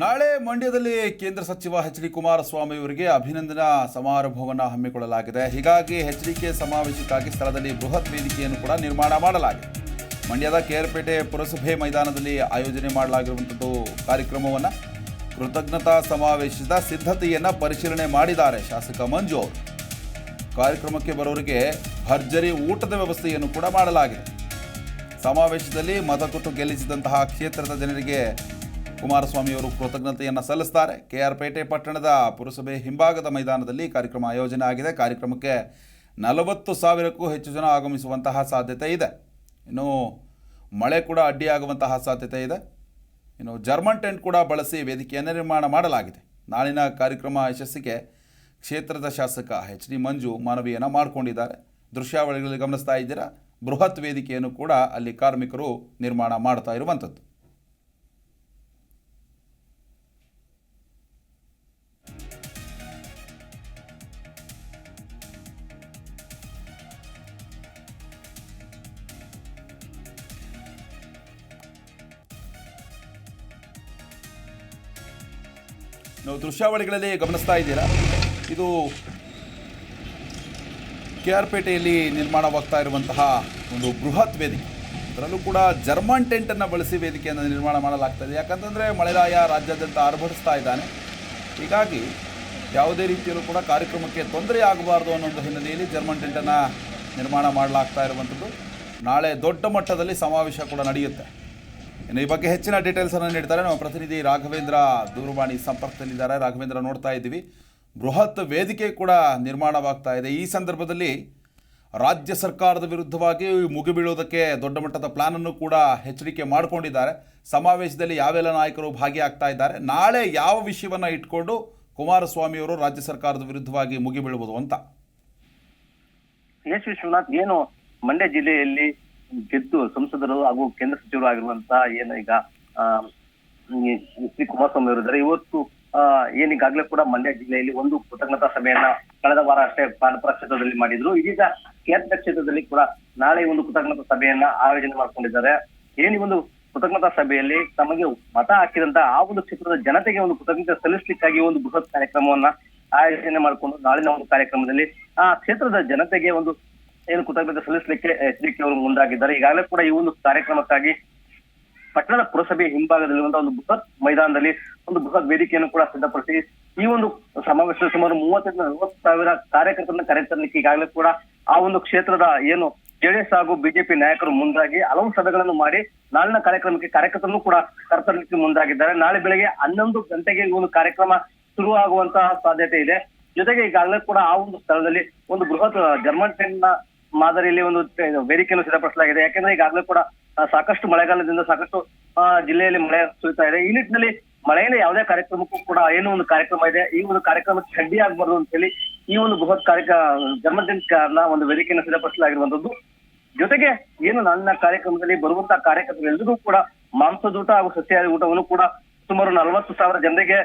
ನಾಳೆ ಮಂಡ್ಯದಲ್ಲಿ ಕೇಂದ್ರ ಸಚಿವ ಎಚ್ ಡಿ ಕುಮಾರಸ್ವಾಮಿ ಅವರಿಗೆ ಅಭಿನಂದನಾ ಸಮಾರಂಭವನ್ನು ಹಮ್ಮಿಕೊಳ್ಳಲಾಗಿದೆ. ಹೀಗಾಗಿ ಎಚ್ ಡಿ ಕೆ ಸಮಾವೇಶಕ್ಕಾಗಿ ಸ್ಥಳದಲ್ಲಿ ಬೃಹತ್ ವೇದಿಕೆಯನ್ನು ಕೂಡ ನಿರ್ಮಾಣ ಮಾಡಲಾಗಿದೆ. ಮಂಡ್ಯದ ಕೆಆರ್ಪೇಟೆ ಪುರಸಭೆ ಮೈದಾನದಲ್ಲಿ ಆಯೋಜನೆ ಮಾಡಲಾಗಿರುವಂಥದ್ದು ಕಾರ್ಯಕ್ರಮವನ್ನು ಕೃತಜ್ಞತಾ ಸಮಾವೇಶದ ಸಿದ್ಧತೆಯನ್ನು ಪರಿಶೀಲನೆ ಮಾಡಿದ್ದಾರೆ ಶಾಸಕ ಮಂಜು ಕಾರ್ಯಕ್ರಮಕ್ಕೆ ಬರೋರಿಗೆ ಭರ್ಜರಿ ಊಟದ ವ್ಯವಸ್ಥೆಯನ್ನು ಕೂಡ ಮಾಡಲಾಗಿದೆ. ಸಮಾವೇಶದಲ್ಲಿ ಮತ ಕೊಟ್ಟು ಗೆಲ್ಲಿಸಿದಂತಹ ಕ್ಷೇತ್ರದ ಜನರಿಗೆ ಕುಮಾರಸ್ವಾಮಿ ಅವರು ಕೃತಜ್ಞತೆಯನ್ನು ಸಲ್ಲಿಸ್ತಾರೆ. ಕೆಆರ್ಪೇಟೆ ಪಟ್ಟಣದ ಪುರಸಭೆ ಹಿಂಭಾಗದ ಮೈದಾನದಲ್ಲಿ ಕಾರ್ಯಕ್ರಮ ಆಯೋಜನೆ ಆಗಿದೆ. ಕಾರ್ಯಕ್ರಮಕ್ಕೆ ನಲವತ್ತು ಸಾವಿರಕ್ಕೂ ಹೆಚ್ಚು ಜನ ಆಗಮಿಸುವಂತಹ ಸಾಧ್ಯತೆ ಇದೆ. ಇನ್ನು ಮಳೆ ಕೂಡ ಅಡ್ಡಿಯಾಗುವಂತಹ ಸಾಧ್ಯತೆ ಇದೆ. ಇನ್ನು ಜರ್ಮನ್ ಟೆಂಟ್ ಕೂಡ ಬಳಸಿ ವೇದಿಕೆಯನ್ನು ನಿರ್ಮಾಣ ಮಾಡಲಾಗಿದೆ. ನಾಳಿನ ಕಾರ್ಯಕ್ರಮ ಯಶಸ್ಸಿಗೆ ಕ್ಷೇತ್ರದ ಶಾಸಕ ಎಚ್ ಡಿ ಮಂಜು ಮನವಿಯನ್ನು ಮಾಡಿಕೊಂಡಿದ್ದಾರೆ. ದೃಶ್ಯಾವಳಿಗಳಲ್ಲಿ ಗಮನಿಸ್ತಾ ಇದ್ದೀರಾ? ಬೃಹತ್ ವೇದಿಕೆಯನ್ನು ಕೂಡ ಅಲ್ಲಿ ಕಾರ್ಮಿಕರು ನಿರ್ಮಾಣ ಮಾಡ್ತಾ ಇರುವಂಥದ್ದು. ನಾವು ದೃಶ್ಯಾವಳಿಗಳಲ್ಲಿ ಗಮನಿಸ್ತಾ ಇದ್ದೀರಾ? ಇದು ಕೆ ಆರ್ ಪೇಟೆಯಲ್ಲಿ ನಿರ್ಮಾಣವಾಗ್ತಾ ಇರುವಂತಹ ಒಂದು ಬೃಹತ್ ವೇದಿಕೆ. ಅದರಲ್ಲೂ ಕೂಡ ಜರ್ಮನ್ ಟೆಂಟನ್ನು ಬಳಸಿ ವೇದಿಕೆಯನ್ನು ನಿರ್ಮಾಣ ಮಾಡಲಾಗ್ತದೆ ಯಾಕಂತಂದರೆ ಮಳೆರಾಯ ರಾಜ್ಯಾದ್ಯಂತ ಆರ್ಭಟಿಸ್ತಾ ಇದ್ದಾನೆ. ಹೀಗಾಗಿ ಯಾವುದೇ ರೀತಿಯಲ್ಲೂ ಕೂಡ ಕಾರ್ಯಕ್ರಮಕ್ಕೆ ತೊಂದರೆ ಆಗಬಾರ್ದು ಅನ್ನೋ ಒಂದು ಹಿನ್ನೆಲೆಯಲ್ಲಿ ಜರ್ಮನ್ ಟೆಂಟನ್ನು ನಿರ್ಮಾಣ ಮಾಡಲಾಗ್ತಾ ಇರುವಂಥದ್ದು. ನಾಳೆ ದೊಡ್ಡ ಮಟ್ಟದಲ್ಲಿ ಸಮಾವೇಶ ಕೂಡ ನಡೆಯುತ್ತೆ. ಇನ್ನು ಈ ಬಗ್ಗೆ ಹೆಚ್ಚಿನ ಡೀಟೇಲ್ಸ್ ಅನ್ನು ನೀಡ್ತಾರೆ ನಮ್ಮ ಪ್ರತಿನಿಧಿ ರಾಘವೇಂದ್ರ ದೂರವಾಣಿ ಸಂಪರ್ಕದಲ್ಲಿದ್ದಾರೆ. ರಾಘವೇಂದ್ರ ನೋಡ್ತಾ ಇದ್ದೀವಿ. ಬೃಹತ್ ವೇದಿಕೆ ಕೂಡ ನಿರ್ಮಾಣವಾಗ್ತಾ ಇದೆ. ಈ ಸಂದರ್ಭದಲ್ಲಿ ರಾಜ್ಯ ಸರ್ಕಾರದ ವಿರುದ್ಧವಾಗಿ ಮುಗಿಬೀಳೋದಕ್ಕೆ ದೊಡ್ಡ ಮಟ್ಟದ ಪ್ಲಾನನ್ನು ಕೂಡ ಎಚ್ಚರಿಕೆ ಮಾಡಿಕೊಂಡಿದ್ದಾರೆ. ಸಮಾವೇಶದಲ್ಲಿ ಯಾವೆಲ್ಲ ನಾಯಕರು ಭಾಗಿಯಾಗ್ತಾ ಇದ್ದಾರೆ. ನಾಳೆ ಯಾವ ವಿಷಯವನ್ನು ಇಟ್ಕೊಂಡು ಕುಮಾರಸ್ವಾಮಿಯವರು ರಾಜ್ಯ ಸರ್ಕಾರದ ವಿರುದ್ಧವಾಗಿ ಮುಗಿಬೀಳುವುದು ಅಂತ. ವಿಶ್ವನಾಥ್ ಏನು ಮಂಡ್ಯ ಜಿಲ್ಲೆಯಲ್ಲಿ ಗೆದ್ದು ಸಂಸದರು ಹಾಗೂ ಕೇಂದ್ರ ಸಚಿವರು ಆಗಿರುವಂತಹ ಏನು ಈಗ ಶ್ರೀ ಕುಮಾರಸ್ವಾಮಿ ಅವರಿದ್ದಾರೆ ಇವತ್ತು ಏನೀಗಾಗ್ಲೇ ಕೂಡ ಮಂಡ್ಯ ಜಿಲ್ಲೆಯಲ್ಲಿ ಒಂದು ಕೃತಜ್ಞತಾ ಸಭೆಯನ್ನ ಕಳೆದ ವಾರ ಅಷ್ಟೇ ಪಾನಪುರ ಕ್ಷೇತ್ರದಲ್ಲಿ ಮಾಡಿದ್ರು. ಇದೀಗ ಕೇಂದ್ರ ಕ್ಷೇತ್ರದಲ್ಲಿ ಕೂಡ ನಾಳೆ ಒಂದು ಕೃತಜ್ಞತಾ ಸಭೆಯನ್ನ ಆಯೋಜನೆ ಮಾಡ್ಕೊಂಡಿದ್ದಾರೆ. ಏನಿ ಒಂದು ಕೃತಜ್ಞತಾ ಸಭೆಯಲ್ಲಿ ತಮಗೆ ಮತ ಹಾಕಿದಂತ ಆ ಒಂದು ಕ್ಷೇತ್ರದ ಜನತೆಗೆ ಒಂದು ಕೃತಜ್ಞತೆ ಸಲ್ಲಿಸಲಿಕ್ಕಾಗಿ ಒಂದು ಬೃಹತ್ ಕಾರ್ಯಕ್ರಮವನ್ನ ಆಯೋಜನೆ ಮಾಡಿಕೊಂಡು ನಾಳಿನ ಒಂದು ಕಾರ್ಯಕ್ರಮದಲ್ಲಿ ಆ ಕ್ಷೇತ್ರದ ಜನತೆಗೆ ಒಂದು ಏನು ಕೃತಜ್ಞತೆ ಸಲ್ಲಿಸಲಿಕ್ಕೆ ಎಚ್ ಡಿ ಕೆ ಅವರು ಮುಂದಾಗಿದ್ದಾರೆ. ಈಗಾಗಲೇ ಕೂಡ ಈ ಒಂದು ಕಾರ್ಯಕ್ರಮಕ್ಕಾಗಿ ಪಟ್ಟಣದ ಪುರಸಭೆ ಹಿಂಭಾಗದಲ್ಲಿರುವಂತಹ ಒಂದು ಬೃಹತ್ ಮೈದಾನದಲ್ಲಿ ಒಂದು ಬೃಹತ್ ವೇದಿಕೆಯನ್ನು ಕೂಡ ಸಿದ್ಧಪಡಿಸಿ, ಈ ಒಂದು ಸಮಾವೇಶದಲ್ಲಿ ಸುಮಾರು ಮೂವತ್ತರಿಂದ ನಲವತ್ತು ಸಾವಿರ ಕಾರ್ಯಕರ್ತರನ್ನ ಕರೆತರಲಿಕ್ಕೆ ಈಗಾಗಲೇ ಕೂಡ ಆ ಒಂದು ಕ್ಷೇತ್ರದ ಏನು ಜೆಡಿಎಸ್ ಹಾಗೂ ಬಿಜೆಪಿ ನಾಯಕರು ಮುಂದಾಗಿ ಹಲವು ಸಭೆಗಳನ್ನು ಮಾಡಿ, ನಾಳಿನ ಕಾರ್ಯಕ್ರಮಕ್ಕೆ ಕಾರ್ಯಕರ್ತರನ್ನು ಕೂಡ ಕರೆತರಲಿಕ್ಕೆ ಮುಂದಾಗಿದ್ದಾರೆ. ನಾಳೆ ಬೆಳಗ್ಗೆ ಹನ್ನೊಂದು ಗಂಟೆಗೆ ಈ ಒಂದು ಕಾರ್ಯಕ್ರಮ ಶುರುವಾಗುವಂತಹ ಸಾಧ್ಯತೆ ಇದೆ. ಜೊತೆಗೆ ಈಗಾಗಲೇ ಕೂಡ ಆ ಒಂದು ಸ್ಥಳದಲ್ಲಿ ಒಂದು ಬೃಹತ್ ಜರ್ಮನ್ ಟ್ರೈನ್ ಮಾದರಿಯಲ್ಲಿ ಒಂದು ವೇದಿಕೆಯನ್ನು ಸಿದ್ಧಪಡಿಸಲಾಗಿದೆ. ಯಾಕೆಂದ್ರೆ ಈಗಾಗಲೇ ಕೂಡ ಸಾಕಷ್ಟು ಮಳೆಗಾಲದಿಂದ ಸಾಕಷ್ಟು ಜಿಲ್ಲೆಯಲ್ಲಿ ಮಳೆ ಸುರಿತಾ ಇದೆ. ಈ ನಿಟ್ಟಿನಲ್ಲಿ ಮಳೆಯಿಂದ ಯಾವುದೇ ಕಾರ್ಯಕ್ರಮಕ್ಕೂ ಕೂಡ ಏನು ಒಂದು ಕಾರ್ಯಕ್ರಮ ಇದೆ. ಈ ಒಂದು ಕಾರ್ಯಕ್ರಮಕ್ಕೆ ಚಡ್ಡಿ ಆಗಬಾರ್ದು ಅಂತ ಹೇಳಿ ಈ ಒಂದು ಬೃಹತ್ ಕಾರ್ಯಕ್ರಮ ಜನ್ಮದಿನ ಕಾರಣ ಒಂದು ವೇದಿಕೆಯನ್ನು ಸಿದ್ಧಪಡಿಸಲಾಗಿರುವಂತದ್ದು ಜೊತೆಗೆ ಏನು ನನ್ನ ಕಾರ್ಯಕ್ರಮದಲ್ಲಿ ಬರುವಂತಹ ಕಾರ್ಯಕರ್ತರು ಎಲ್ಲರಿಗೂ ಕೂಡ ಮಾಂಸದೂಟ ಹಾಗೂ ಸಸ್ಯಾಹಾರಿ ಊಟವನ್ನು ಕೂಡ ಸುಮಾರು ನಲವತ್ತು ಸಾವಿರ ಜನರಿಗೆ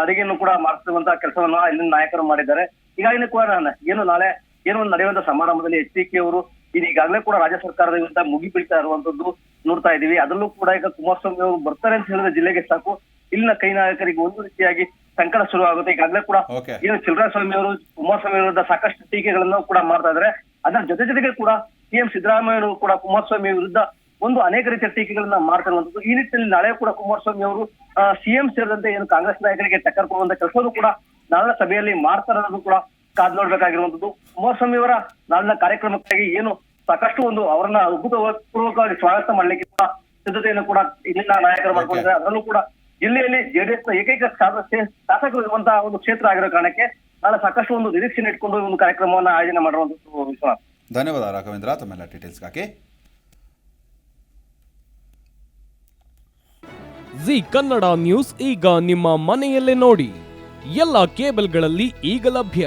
ಅಡಿಗೆಯನ್ನು ಕೂಡ ಮಾಡಿಸುವಂತಹ ಕೆಲಸವನ್ನ ಇಲ್ಲಿನ ನಾಯಕರು ಮಾಡಿದ್ದಾರೆ. ಈಗಾಗಲೇ ಕೂಡ ನಾನು ಏನು ನಾಳೆ ಏನು ಒಂದು ನಡೆಯುವಂತ ಸಮಾರಂಭದಲ್ಲಿ ಎಚ್ ಡಿ ಕೆ ಅವರು ಇದು ಈಗಾಗಲೇ ಕೂಡ ರಾಜ್ಯ ಸರ್ಕಾರದ ವಿರುದ್ಧ ಮುಗಿಬೀಳ್ತಾ ಇರುವಂತದ್ದು ನೋಡ್ತಾ ಇದೀವಿ ಅದರಲ್ಲೂ ಕೂಡ ಈಗ ಕುಮಾರಸ್ವಾಮಿ ಅವರು ಬರ್ತಾರೆ ಅಂತ ಹೇಳಿದ್ರೆ ಜಿಲ್ಲೆಗೆ ಸಾಕು. ಇಲ್ಲಿನ ಕೈ ನಾಯಕರಿಗೆ ಒಂದು ರೀತಿಯಾಗಿ ಸಂಕಟ ಶುರು ಆಗುತ್ತೆ ಈಗಾಗಲೇ ಕೂಡ. ಏನು ಸ್ವಾಮಿ ಅವರು ಕುಮಾರಸ್ವಾಮಿ ವಿರುದ್ಧ ಸಾಕಷ್ಟು ಟೀಕೆಗಳನ್ನು ಕೂಡ ಮಾಡ್ತಾ ಇದ್ದಾರೆ. ಅದರ ಜೊತೆ ಜೊತೆಗೆ ಕೂಡ ಸಿಎಂ ಸಿದ್ದರಾಮಯ್ಯ ಅವರು ಕೂಡ ಕುಮಾರಸ್ವಾಮಿ ವಿರುದ್ಧ ಒಂದು ಅನೇಕ ರೀತಿಯ ಟೀಕೆಗಳನ್ನ ಮಾಡ್ತಿರುವಂತದ್ದು ಈ ನಿಟ್ಟಿನಲ್ಲಿ ನಾಳೆ ಕೂಡ ಕುಮಾರಸ್ವಾಮಿ ಅವರು ಸಿಎಂ ಸೇರಿದಂತೆ ಏನು ಕಾಂಗ್ರೆಸ್ ನಾಯಕರಿಗೆ ಟಕ್ಕರ್ ಕೊಡುವಂತ ಕೆಲಸವನ್ನು ಕೂಡ ನಾಳೆ ಸಭೆಯಲ್ಲಿ ಮಾಡ್ತಾರೆ ಅನ್ನೋದು ಕೂಡ ಕಾದ್ ನೋಡ್ಬೇಕಾಗಿರುವಂತದ್ದು ಕುಮಾರಸ್ವಾಮಿ ಅವರ ನಾಳಿನ ಕಾರ್ಯಕ್ರಮಕ್ಕಾಗಿ ಏನು ಸಾಕಷ್ಟು ಒಂದು ಅವರನ್ನ ಅದ್ಭುತಪೂರ್ವಕವಾಗಿ ಸ್ವಾಗತ ಮಾಡ್ಲಿಕ್ಕೆ ಕೂಡ ಸಿದ್ಧತೆಯನ್ನು ಕೂಡ ಇಲ್ಲಿನ ನಾಯಕರು ಮಾಡ್ಕೊಂಡಿದ್ದಾರೆ. ಅದರಲ್ಲೂ ಕೂಡ ಜಿಲ್ಲೆಯಲ್ಲಿ ಜೆಡಿಎಸ್ನ ಏಕೈಕ ಶಾಸ- ಶಾಸಕರು ಇರುವಂತಹ ಒಂದು ಕ್ಷೇತ್ರ ಆಗಿರೋ ಕಾರಣಕ್ಕೆ ನಾಳೆ ಸಾಕಷ್ಟು ಒಂದು ನಿರೀಕ್ಷೆ ಇಟ್ಕೊಂಡು ಒಂದು ಕಾರ್ಯಕ್ರಮವನ್ನು ಆಯೋಜನೆ ಮಾಡಿರುವಂತದ್ದು ವಿಶ್ವನಾಥ್ ಧನ್ಯವಾದ ರಾಘವೇಂದ್ರ. ತಮ್ಮೆಲ್ಲ ಡೀಟೇಲ್ಸ್ಗಾಗಿ ಜಿ ಕನ್ನಡ ನ್ಯೂಸ್ ಈಗ ನಿಮ್ಮ ಮನೆಯಲ್ಲೇ ನೋಡಿ. ಎಲ್ಲ ಕೇಬಲ್ಗಳಲ್ಲಿ ಈಗ ಲಭ್ಯ.